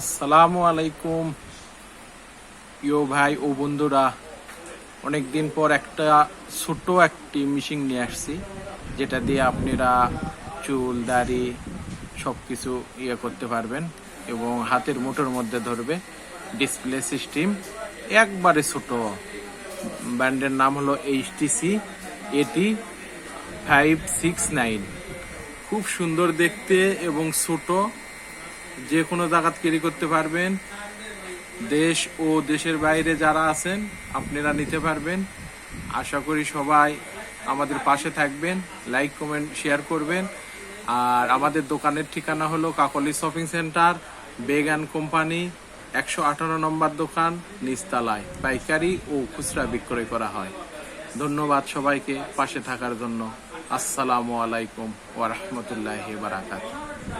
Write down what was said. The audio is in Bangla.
আসসালামু আলাইকুম। ইয়ো ভাই ও বন্ধুরা, অনেকদিন পর একটা ছোট একটি মিশিং নিয়ে আসছি, যেটা দিয়ে আপনারা চুল, দাড়ি সব কিছু ইয়ে করতে পারবেন এবং হাতের মুঠোর মধ্যে ধরবে ডিসপ্লে সিস্টেম একবারে ছোট। ব্র্যান্ডের নাম হলো এইচটিসি এটি ফাইভ সিক্স নাইন খুব সুন্দর দেখতে এবং ছোট। যে কোনো জায়গাত ক্যারি করতে পারবেন। দেশ ও দেশের বাইরে যারা আছেন, আপনারা নিতে পারবেন। আশা করি সবাই আমাদের পাশে থাকবেন লাইক কমেন্ট শেয়ার করবেন। আর আমাদের দোকানের ঠিকানা হলো কাকলি শপিং সেন্টার, বেগান কোম্পানি, একশো আঠারো নম্বর দোকান নিস্তালায় পাইকারি ও খুচরা বিক্রয় করা হয়। ধন্যবাদ সবাইকে পাশে থাকার জন্য। আসসালামু আলাইকুম ওয়া রাহমাতুল্লাহি বারাকাতুহু।